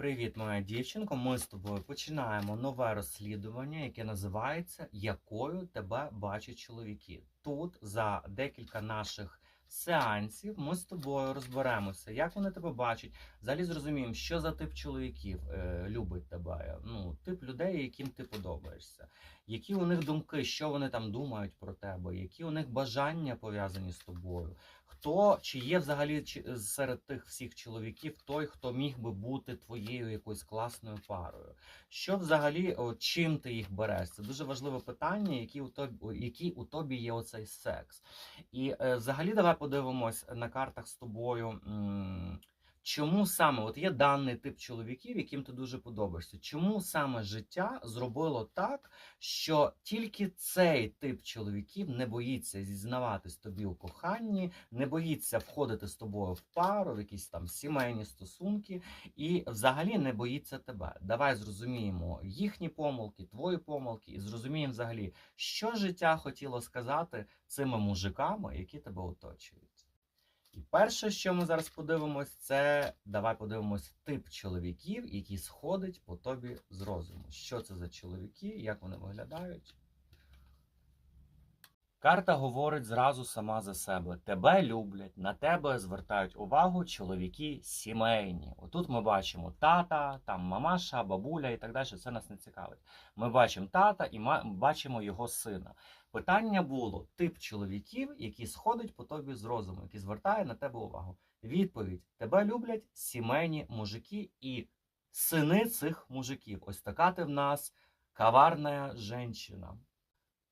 Привіт, моя дівчинко. Ми з тобою починаємо нове розслідування, яке називається Якою тебе бачать чоловіки. Тут за декілька наших сеансів ми з тобою розберемося, як вони тебе бачать. Взагалі зрозуміємо, що за тип чоловіків е, любить тебе. Ну, тип людей, яким ти подобаєшся, які у них думки, що вони там думають про тебе, які у них бажання пов'язані з тобою. Хто чи є взагалі серед тих всіх чоловіків той, хто міг би бути твоєю якоюсь класною парою? Що взагалі, о, чим ти їх береш? Це дуже важливе питання, які у тобі, який у тобі є оцей секс. І е, взагалі давай подивимось на картах з тобою. м, Чому саме от є даний тип чоловіків, яким ти дуже подобаєшся? Чому саме життя зробило так, що тільки цей тип чоловіків не боїться зізнаватись тобі у коханні, не боїться входити з тобою в пару, в якісь там сімейні стосунки, і взагалі не боїться тебе. Давай зрозуміємо їхні помилки, твої помилки, і зрозуміємо взагалі, що життя хотіло сказати цими мужиками, які тебе оточують. І перше, що ми зараз подивимось, це давай подивимось тип чоловіків, який сходить по тобі з розуму. Що це за чоловіки, як вони виглядають? Карта говорить зразу сама за себе. Тебе люблять, на тебе звертають увагу чоловіки сімейні. Отут ми бачимо тата, там мамаша, бабуля і так далі. Це нас не цікавить. Ми бачимо тата і бачимо його сина. Питання було тип чоловіків, які сходить по тобі з розуму, які звертає на тебе увагу. Відповідь: тебе люблять сімейні мужики і сини цих мужиків. Ось така ти в нас коварна жінка.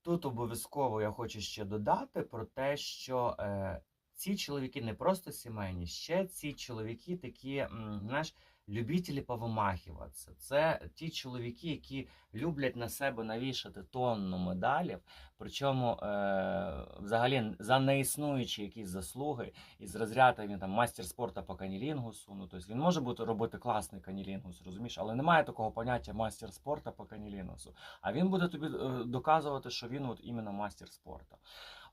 Тут обов'язково я хочу ще додати про те, що е, ці чоловіки не просто сімейні, ще ці чоловіки такі, знаєш, любителі повимахуватися. Це ті чоловіки, які люблять на себе навішати тонну медалів, причому е, взагалі за неіснуючі якісь заслуги із розряду він там мастер спорту по канілінгусу. Ну тобто він може бути робити класний канілінгус, розумієш, але немає такого поняття мастер спорту по канілінгусу. А він буде тобі е, доказувати, що він от іменно мастер спорту.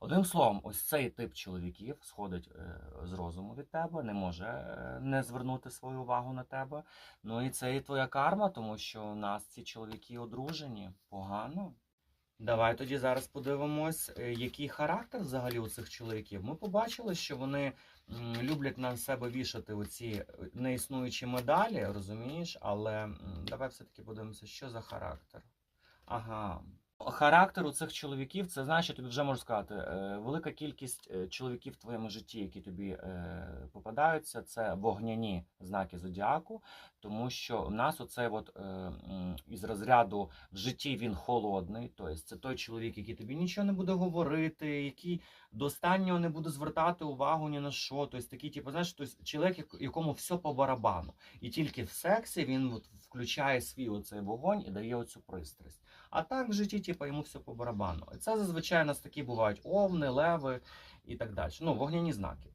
Одним словом, ось цей тип чоловіків сходить е, з розуму від тебе, не може е, не звернути свою увагу на тебе. Ну і це і твоя карма, тому що у нас ці чоловіки одружені погано. Давай тоді зараз подивимось, е, який характер взагалі у цих чоловіків. Ми побачили, що вони люблять на себе вішати оці неіснуючі медалі, розумієш? Але давай все-таки подивимося, що за характер. Ага. Характер у цих чоловіків, це значить, тобі вже можу сказати, е, велика кількість е, чоловіків в твоєму житті, які тобі е, попадаються, це вогняні знаки зодіаку, тому що в нас оцей от, із розряду в житті він холодний, тобто це той чоловік, який тобі нічого не буде говорити, який до не буде звертати увагу ні на що. Тобто такий, типу, знаєш, тобто чоловік, якому все по барабану. І тільки в сексі він от включає свій оцей вогонь і дає оцю пристрасть. А так в житті, типу, йому все по барабану. І це зазвичай у нас такі бувають овни, леви і так далі. Ну, вогняні знаки.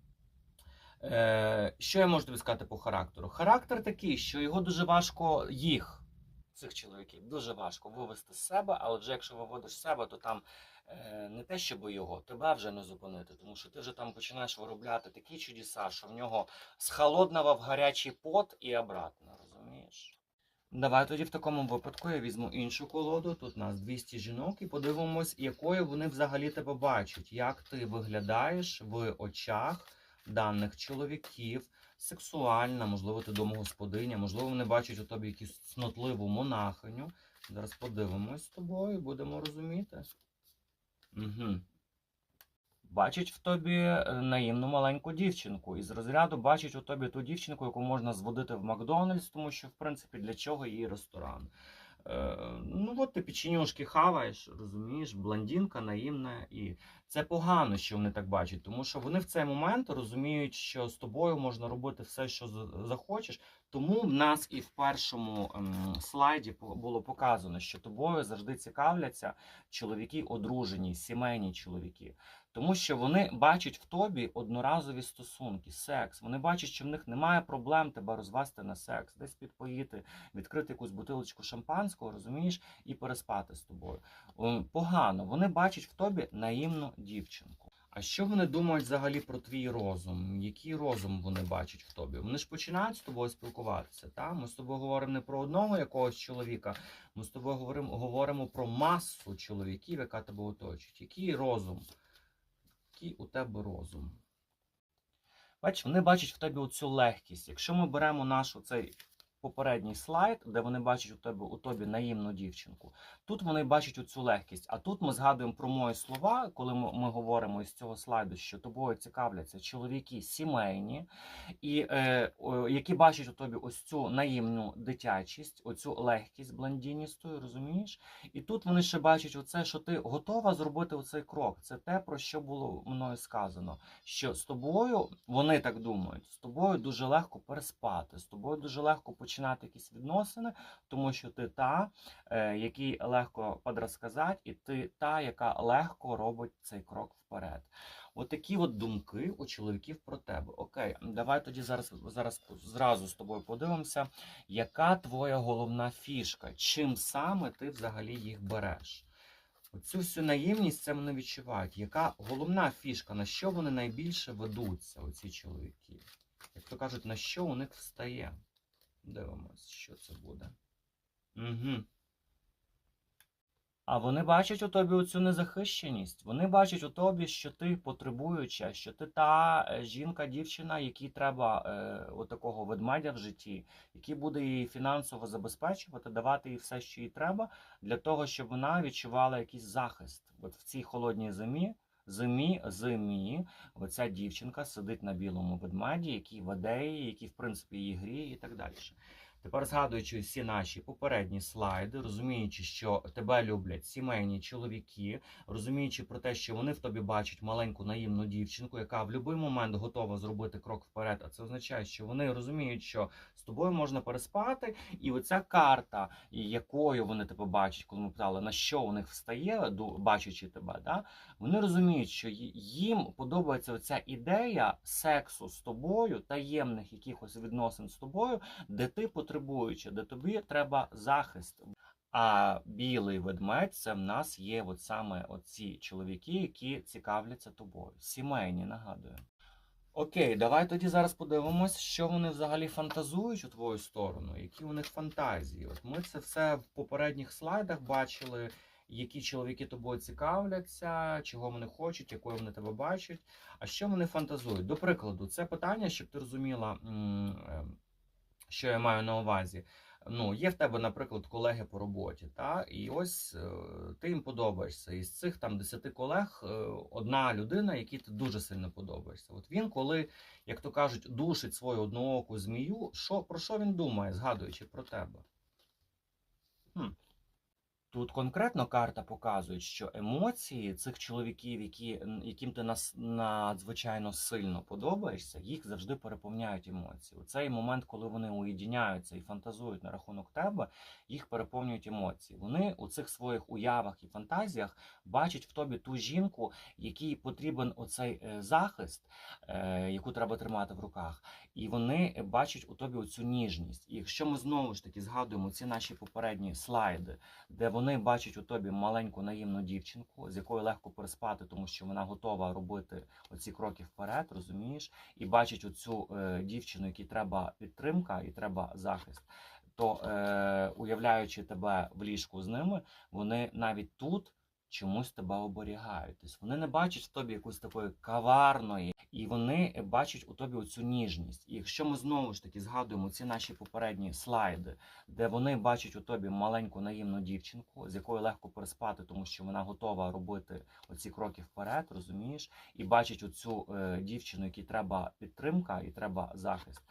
Е, що я можу тобі сказати по характеру? Характер такий, що його дуже важко їх, цих чоловіків, дуже важко вивести з себе, але вже якщо виводиш з себе, то там не те, щоб його, тебе вже не зупинити, тому що ти вже там починаєш виробляти такі чудеса, що в нього з холодного в гарячий пот і обратно, розумієш? Давай тоді в такому випадку я візьму іншу колоду. Тут у нас 200 жінок, і подивимось, якою вони взагалі тебе бачать, як ти виглядаєш в очах даних чоловіків, сексуальна, можливо, ти домогосподиня, можливо, вони бачать у тобі якусь цнотливу монахиню. Зараз подивимось з тобою, будемо розуміти. Угу. Бачить в тобі е, наївну маленьку дівчинку. Із розряду бачить у тобі ту дівчинку, яку можна зводити в Макдональдс, тому що, в принципі, для чого їй ресторан. Е, ну от ти печенюшки хаваєш, розумієш, блондинка, наївна, і це погано, що вони так бачать, тому що вони в цей момент розуміють, що з тобою можна робити все, що захочеш. Тому в нас і в першому ем, слайді було показано, що тобою завжди цікавляться чоловіки одружені, сімейні чоловіки. Тому що вони бачать в тобі одноразові стосунки, секс. Вони бачать, що в них немає проблем тебе розвести на секс, десь підпоїти, відкрити якусь бутилочку шампанського, розумієш, і переспати з тобою. Ем, Погано. Вони бачать в тобі наївну дівчинку. А що вони думають взагалі про твій розум? Який розум вони бачать в тобі? Вони ж починають з тобою спілкуватися. Та? Ми з тобою говоримо не про одного якогось чоловіка, ми з тобою говоримо, говоримо про масу чоловіків, яка тебе оточують. Який розум? Який у тебе розум? Бач, вони бачать в тобі оцю легкість. Якщо ми беремо наш цей попередній слайд, де вони бачать у тебе у тобі наїмну дівчинку, тут вони бачать оцю легкість. А тут ми згадуємо про мої слова, коли ми, ми говоримо із цього слайду, що тобою цікавляться чоловіки сімейні, і е, о, які бачать у тобі ось цю наїмну дитячість, оцю легкість блондіністою, розумієш? І тут вони ще бачать оце, що ти готова зробити оцей крок. Це те, про що було мною сказано. Що з тобою, вони так думають, з тобою дуже легко переспати, з тобою дуже легко починати якісь відносини, тому що ти та, е, який легко подрозказати, і ти та, яка легко робить цей крок вперед. От от думки у чоловіків про тебе. Окей, давай тоді зараз, зараз зразу з тобою подивимося, яка твоя головна фішка, чим саме ти взагалі їх береш. Оцю всю наївність це вони відчувають. Яка головна фішка, на що вони найбільше ведуться, оці чоловіки? Як то кажуть, на що у них встає? Дивимось, що це буде. Угу. А вони бачать у тобі оцю незахищеність. Вони бачать у тобі, що ти потребуюча, що ти та е, жінка, дівчина, якій треба е, отакого ведмедя в житті, який буде її фінансово забезпечувати, давати їй все, що їй треба, для того, щоб вона відчувала якийсь захист. От в цій холодній зимі, зимі, зимі, оця дівчинка сидить на білому ведмеді, який веде її, який, в принципі, її гріє і так далі. Тепер згадуючи всі наші попередні слайди, розуміючи, що тебе люблять сімейні чоловіки, розуміючи про те, що вони в тобі бачать маленьку наївну дівчинку, яка в будь-який момент готова зробити крок вперед. А це означає, що вони розуміють, що з тобою можна переспати, і оця карта, якою вони тебе бачать, коли ми питали, на що у них встає, бачачи тебе, да? вони розуміють, що їм подобається оця ідея сексу з тобою, таємних якихось відносин з тобою, де ти потребуючи, де тобі треба захист. А білий ведмедь це в нас є от саме оці чоловіки, які цікавляться тобою. Сімейні, нагадую. Окей, давай тоді зараз подивимось, що вони взагалі фантазують у твою сторону, які у них фантазії. От ми це все в попередніх слайдах бачили, які чоловіки тобою цікавляться, чого вони хочуть, якою вони тебе бачать. А що вони фантазують? До прикладу, це питання, щоб ти розуміла, м, е, що я маю на увазі. Ну, є в тебе, наприклад, колеги по роботі, та і ось е, ти їм подобаєшся. Із цих там 10 колег е, одна людина, якій ти дуже сильно подобаєшся. От він, коли, як то кажуть, душить свою однооку змію, що, про що він думає, згадуючи про тебе? Хм. Тут конкретно карта показує, що емоції цих чоловіків, які, яким ти нас надзвичайно сильно подобаєшся, їх завжди переповняють емоції. У цей момент, коли вони уєдиняються і фантазують на рахунок тебе, їх переповнюють емоції. Вони у цих своїх уявах і фантазіях бачать в тобі ту жінку, якій потрібен оцей е, захист, е, яку треба тримати в руках. І вони бачать у тобі оцю ніжність. І якщо ми знову ж таки згадуємо ці наші попередні слайди, де вони бачать у тобі маленьку наївну дівчинку, з якою легко переспати, тому що вона готова робити оці кроки вперед, розумієш, і бачать оцю е, дівчину, якій треба підтримка і треба захист. То е, уявляючи тебе в ліжку з ними, вони навіть тут чомусь тебе оберігають. Тобто вони не бачать в тобі якоїсь такої каварної, і вони бачать у тобі оцю ніжність. І якщо ми знову ж таки згадуємо ці наші попередні слайди, де вони бачать у тобі маленьку наївну дівчинку, з якою легко переспати, тому що вона готова робити оці кроки вперед, розумієш, і бачать оцю е, дівчину, якій треба підтримка і треба захист.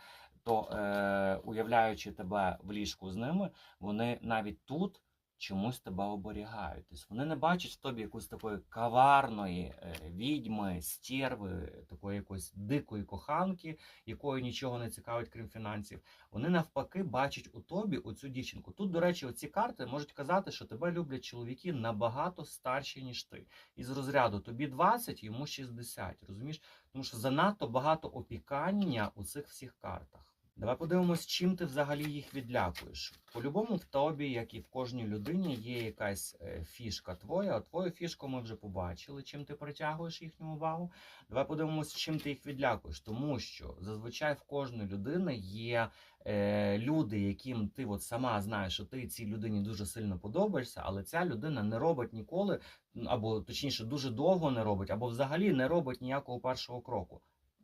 То е, уявляючи тебе в ліжку з ними, вони навіть тут чомусь тебе оберігають. Тобто вони не бачать в тобі якоїсь такої каварної е, відьми, стерви, такої якоїсь дикої коханки, якої нічого не цікавить, крім фінансів. Вони навпаки бачать у тобі оцю дівчинку. Тут, до речі, оці карти можуть казати, що тебе люблять чоловіки набагато старші, ніж ти. Із розряду тобі 20, йому 60, розумієш? Тому що занадто багато опікання у цих всіх картах. Давай подивимось, чим ти взагалі їх відлякуєш. По-любому в тобі, як і в кожній людині, є якась е, фішка твоя. А твою фішку ми вже побачили, чим ти притягуєш їхню увагу. Давай подивимось, чим ти їх відлякуєш. Тому що зазвичай в кожної людини є е, люди, яким ти от сама знаєш, що ти цій людині дуже сильно подобаєшся, але ця людина не робить ніколи, або точніше, дуже довго не робить, або взагалі не робить ніякого першого кроку.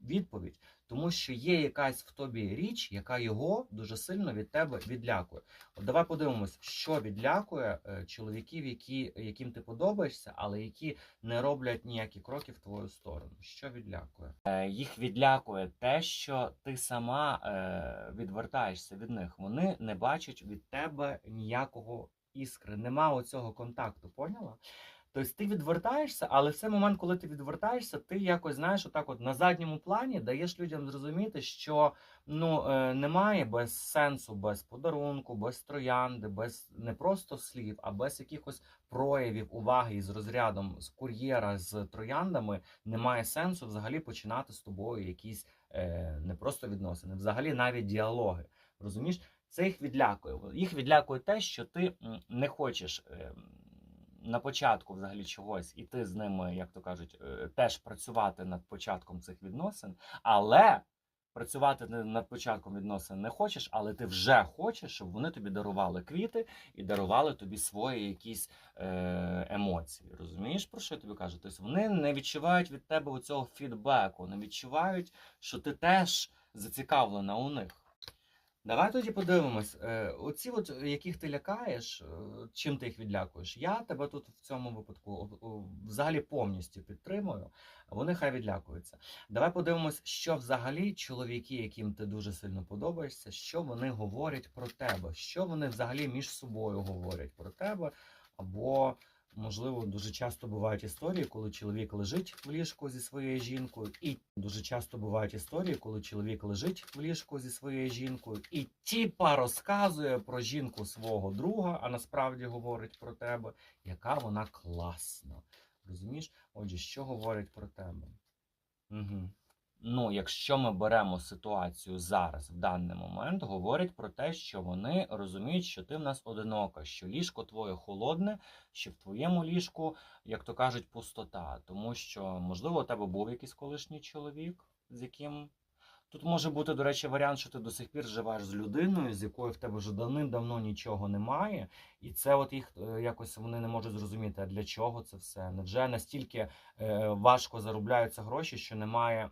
Відповідь, тому що є якась в тобі річ, яка його дуже сильно від тебе відлякує. От давай подивимось, що відлякує е, чоловіків, які, яким ти подобаєшся, але які не роблять ніякі кроки в твою сторону. Що відлякує? Е, їх відлякує те, що ти сама е, відвертаєшся від них. Вони не бачать від тебе ніякого іскри. Нема оцього контакту, поняла? Тобто ти відвертаєшся, але в цей момент, коли ти відвертаєшся, ти якось знаєш, отак от на задньому плані даєш людям зрозуміти, що ну е, немає без сенсу, без подарунку, без троянди, без не просто слів, а без якихось проявів уваги із розрядом з кур'єра з трояндами немає сенсу взагалі починати з тобою якісь е, не просто відносини, взагалі навіть діалоги. Розумієш? Це їх відлякує. Їх відлякує те, що ти не хочеш. е, на початку взагалі чогось, і ти з ними, як то кажуть, е, теж працювати над початком цих відносин, але працювати над початком відносин не хочеш, але ти вже хочеш, щоб вони тобі дарували квіти і дарували тобі свої якісь е, емоції. Розумієш, про що я тобі кажу? Тобто вони не відчувають від тебе оцього фідбеку, не відчувають, що ти теж зацікавлена у них. Давай тоді подивимось. Е, Оці, от, яких ти лякаєш, е, чим ти їх відлякуєш? Я тебе тут в цьому випадку взагалі повністю підтримую. Вони хай відлякуються. Давай подивимось, що взагалі чоловіки, яким ти дуже сильно подобаєшся, що вони говорять про тебе, що вони взагалі між собою говорять про тебе, або Можливо, дуже часто бувають історії, коли чоловік лежить в ліжку зі своєю жінкою, і дуже часто бувають історії, коли чоловік лежить в ліжку зі своєю жінкою, і тіпа розказує про жінку свого друга, а насправді говорить про тебе, яка вона класна. Розумієш? Отже, що говорять про тебе? Угу. Ну, якщо ми беремо ситуацію зараз, в даний момент, говорять про те, що вони розуміють, що ти в нас одинока, що ліжко твоє холодне, що в твоєму ліжку, як то кажуть, пустота. Тому що, можливо, у тебе був якийсь колишній чоловік, з яким. Тут може бути, до речі, варіант, що ти до сих пір живеш з людиною, з якою в тебе вже давним-давно нічого немає, і це от їх е, якось вони не можуть зрозуміти, а для чого це все. Невже настільки е, важко заробляються гроші, що немає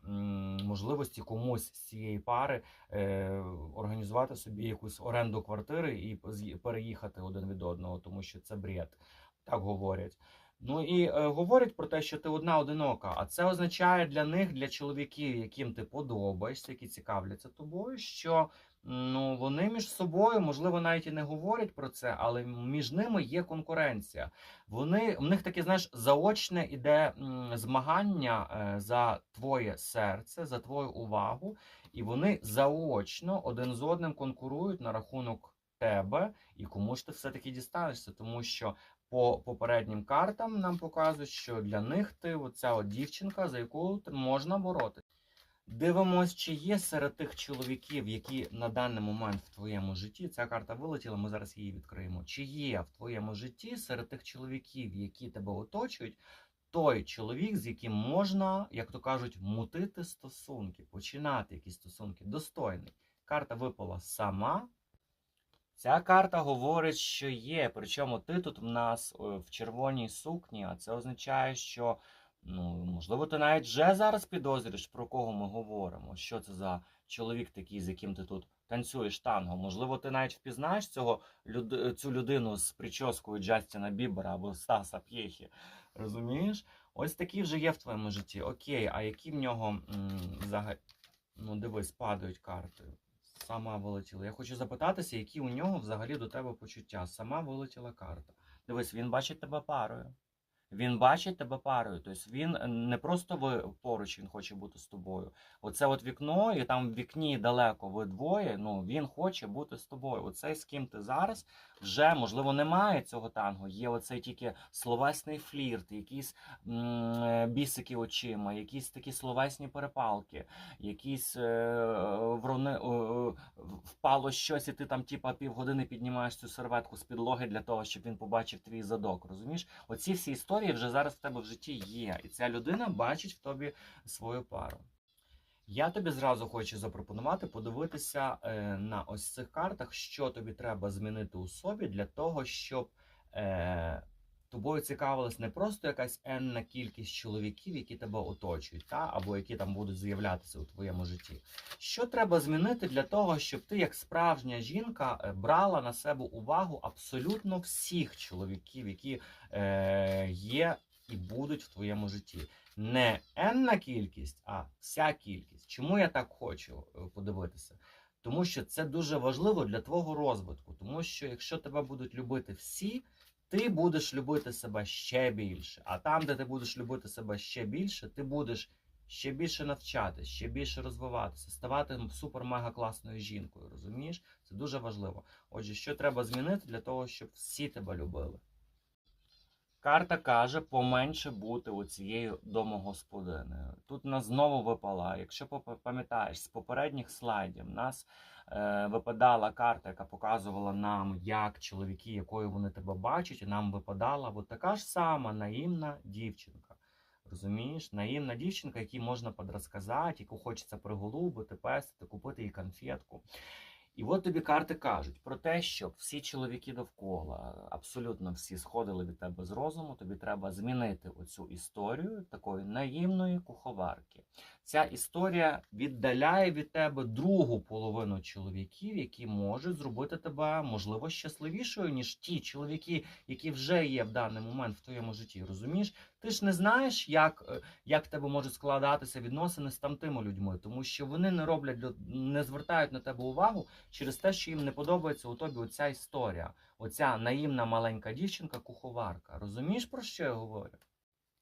можливості комусь з цієї пари е, організувати собі якусь оренду квартири і переїхати один від одного, тому що це бред. Так говорять. Ну і е, говорять про те, що ти одна одинока. А це означає для них, для чоловіків, яким ти подобаєшся, які цікавляться тобою, що ну вони між собою, можливо, навіть і не говорять про це, але між ними є конкуренція. Вони в них таке, знаєш, заочне іде змагання е, за твоє серце, за твою увагу, і вони заочно один з одним конкурують на рахунок тебе і кому ж ти все-таки дістанешся, тому що по попереднім картам нам показують, що для них ти оця от дівчинка, за яку можна боротися. Дивимось, чи є серед тих чоловіків, які на даний момент в твоєму житті, ця карта вилетіла, ми зараз її відкриємо. Чи є в твоєму житті серед тих чоловіків, які тебе оточують, той чоловік, з яким можна, як то кажуть, мутити стосунки, починати якісь стосунки, достойний. Карта випала сама. Ця карта говорить, що є. Причому ти тут в нас е, в червоній сукні, а це означає, що ну, можливо, ти навіть вже зараз підозрюєш, про кого ми говоримо. Що це за чоловік такий, з яким ти тут танцюєш танго. Можливо, ти навіть впізнаєш цього цю людину з прическою Джастіна Бібера або Стаса П'єхі. Розумієш? Ось такі вже є в твоєму житті. Окей, а які в нього взагалі. Ну, дивись, падають карти. Сама вилетіла. Я хочу запитатися, які у нього взагалі до тебе почуття. Сама вилетіла карта. Дивись, він бачить тебе парою. Він бачить тебе парою. Тобто він не просто ви поруч, він хоче бути з тобою. Оце от вікно, і там в вікні далеко ви двоє. Ну він хоче бути з тобою. Оцей з ким ти зараз вже можливо немає цього танго. Є оцей тільки словесний флірт, якісь е, бісики очима, якісь такі словесні перепалки, якісь е, врони, впало щось, і ти там типа півгодини піднімаєш цю серветку з підлоги для того, щоб він побачив твій задок. Розумієш? Оці всі історії вже зараз в тебе в житті є, і ця людина бачить в тобі свою пару. Я тобі зразу хочу запропонувати подивитися е, на ось цих картах, що тобі треба змінити у собі для того, щоб е, тобою цікавилась не просто якась енна кількість чоловіків, які тебе оточують, та або які там будуть з'являтися у твоєму житті. Що треба змінити для того, щоб ти, як справжня жінка, е, брала на себе увагу абсолютно всіх чоловіків, які е, є і будуть в твоєму житті? Не енна кількість, а вся кількість. Чому я так хочу е, подивитися? Тому що це дуже важливо для твого розвитку. Тому що якщо тебе будуть любити всі, ти будеш любити себе ще більше. А там, де ти будеш любити себе ще більше, ти будеш ще більше навчатися, ще більше розвиватися, ставати супер-мега класною жінкою. Розумієш? Це дуже важливо. Отже, що треба змінити для того, щоб всі тебе любили? Карта каже поменше бути оцією домогосподинею. Тут нас знову випала. Якщо пам'ятаєш з попередніх слайдів, нас е, випадала карта, яка показувала нам, як чоловіки, якою вони тебе бачать, нам випадала от така ж сама наїмна дівчинка. Розумієш, наїмна дівчинка, якій можна подрозказати, яку хочеться приголубити, пестити, купити їй конфетку. І от тобі карти кажуть про те, що всі чоловіки довкола, абсолютно всі сходили від тебе з розуму. Тобі треба змінити оцю історію такої наївної куховарки. Ця історія віддаляє від тебе другу половину чоловіків, які можуть зробити тебе можливо щасливішою, ніж ті чоловіки, які вже є в даний момент в твоєму житті. Розумієш? Ти ж не знаєш, як, е, як тебе можуть складатися відносини з тамтими людьми, тому що вони не роблять не звертають на тебе увагу через те, що їм не подобається у тобі оця історія. Оця наївна маленька дівчинка-куховарка. Розумієш, про що я говорю?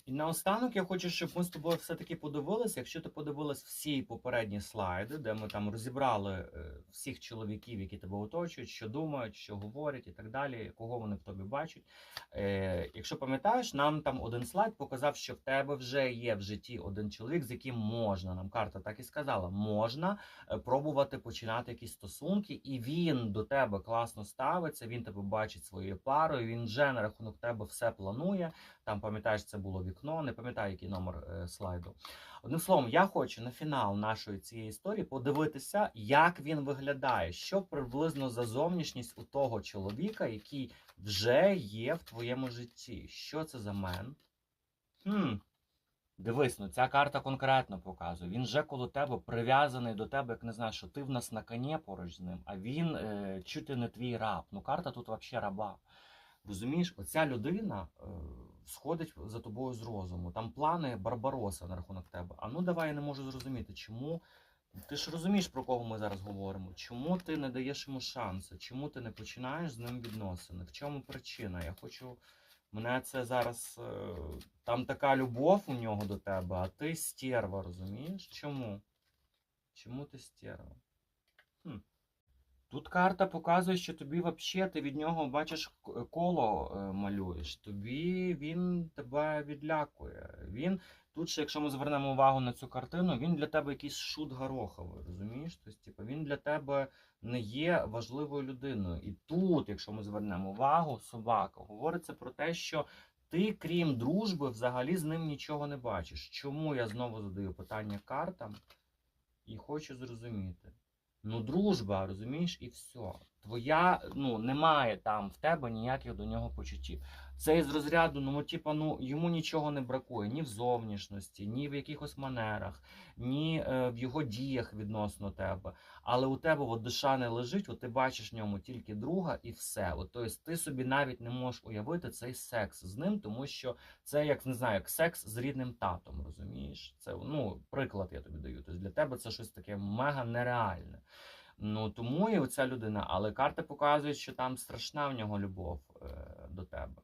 І наостанок я хочу, щоб ми з тобою все-таки подивилися. Якщо ти подивилась всі попередні слайди, де ми там розібрали е, всіх чоловіків, які тебе оточують, що думають, що говорять і так далі, кого вони в тобі бачать. Е, якщо пам'ятаєш, нам там один слайд показав, що в тебе вже є в житті один чоловік, з яким можна. Нам карта так і сказала, можна е, пробувати починати якісь стосунки, і він до тебе класно ставиться. Він тебе бачить своєю парою. Він вже на рахунок тебе все планує. Там пам'ятаєш, це було вікно, не пам'ятаю, який номер е, слайду. Одним словом, я хочу на фінал нашої цієї історії подивитися, як він виглядає, що приблизно за зовнішність у того чоловіка, який вже є в твоєму житті. Що це за мен? Хм. Дивись, ну ця карта конкретно показує. Він вже коло тебе прив'язаний до тебе, як не знаю, що ти в нас на коні поруч з ним, а він е, чути не твій раб. Ну карта тут взагалі раба. Розумієш, оця людина е, сходить за тобою з розуму. Там плани Барбароса на рахунок тебе. А ну давай я не можу зрозуміти, чому. Ти ж розумієш, про кого ми зараз говоримо? Чому ти не даєш йому шансу? Чому ти не починаєш з ним відносини? В чому причина? Я хочу. Мене це зараз. е, Там така любов у нього до тебе, а ти стерва, розумієш? Чому? Чому ти стерва? Тут карта показує, що тобі взагалі ти від нього бачиш коло е, малюєш. Тобі він тебе відлякує. Він тут, ще, якщо ми звернемо увагу на цю картину, він для тебе якийсь шут гороховий, розумієш? Тобто, типу, він для тебе не є важливою людиною. І тут, якщо ми звернемо увагу, собака говориться про те, що ти, крім дружби, взагалі з ним нічого не бачиш. Чому я знову задаю питання картам і хочу зрозуміти. Ну, дружба, розумієш, і все. Твоя, ну, немає там в тебе ніяких до нього почуттів. Це із розряду, ну, типа, ну, йому нічого не бракує ні в зовнішності, ні в якихось манерах, ні е, в його діях відносно тебе. Але у тебе от душа не лежить, от ти бачиш в ньому тільки друга і все. От, тобто ти собі навіть не можеш уявити цей секс з ним, тому що це як не знаю, як секс з рідним татом, розумієш? Це ну, приклад я тобі даю. Тобто для тебе це щось таке мега нереальне. Ну тому і оця людина, але карти показують, що там страшна в нього любов е, до тебе.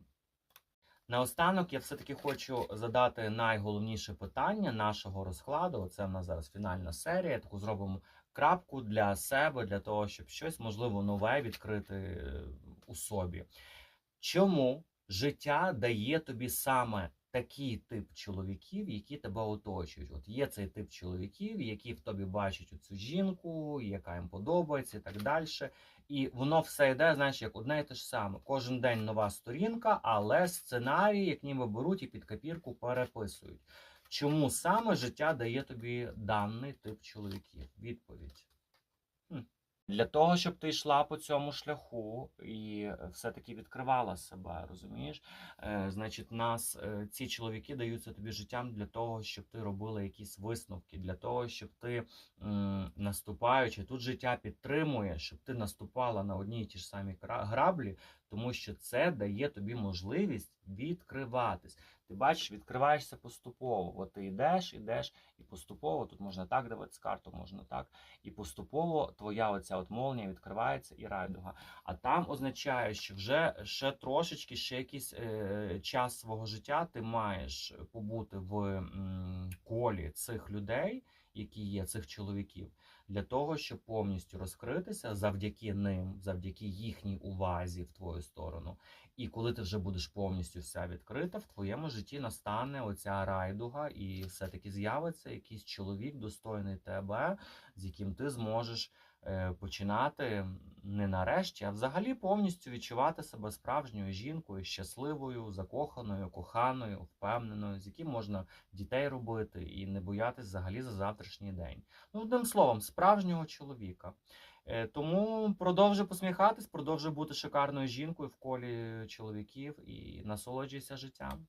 Наостанок я все-таки хочу задати найголовніше питання нашого розкладу. Це в нас зараз фінальна серія. Таку зробимо крапку для себе, для того, щоб щось можливо нове відкрити е, у собі. Чому життя дає тобі саме такий тип чоловіків, які тебе оточують? От є цей тип чоловіків, які в тобі бачать оцю жінку, яка їм подобається, і так далі. І воно все йде, знаєш, як одне і те ж саме. Кожен день нова сторінка, але сценарії, як ніби беруть і під копірку переписують. Чому саме життя дає тобі даний тип чоловіків? Відповідь. Хм. Для того, щоб ти йшла по цьому шляху і е, все-таки відкривала себе, розумієш? Е, значить, нас е, ці чоловіки даються тобі життям для того, щоб ти робила якісь висновки, для того, щоб ти наступаючи, тут життя підтримує, щоб ти наступала на одні і ті ж самі граблі, тому що це дає тобі можливість відкриватись. Ти бачиш, відкриваєшся поступово. От ти йдеш, йдеш, і поступово тут можна так дивитися карту, можна так. І поступово твоя оця от молнія відкривається і райдуга. А там означає, що вже ще трошечки, ще якийсь е, час свого життя ти маєш побути в м, колі цих людей, які є, цих чоловіків, для того, щоб повністю розкритися завдяки ним, завдяки їхній увазі в твою сторону. І коли ти вже будеш повністю вся відкрита, в твоєму житті настане оця райдуга, і все-таки з'явиться якийсь чоловік, достойний тебе, з яким ти зможеш починати не нарешті, а взагалі повністю відчувати себе справжньою жінкою, щасливою, закоханою, коханою, впевненою, з яким можна дітей робити і не боятись взагалі за завтрашній день. Ну, одним словом, справжнього чоловіка. Е, Тому продовжуй посміхатись, продовжуй бути шикарною жінкою в колі чоловіків і насолоджуйся життям.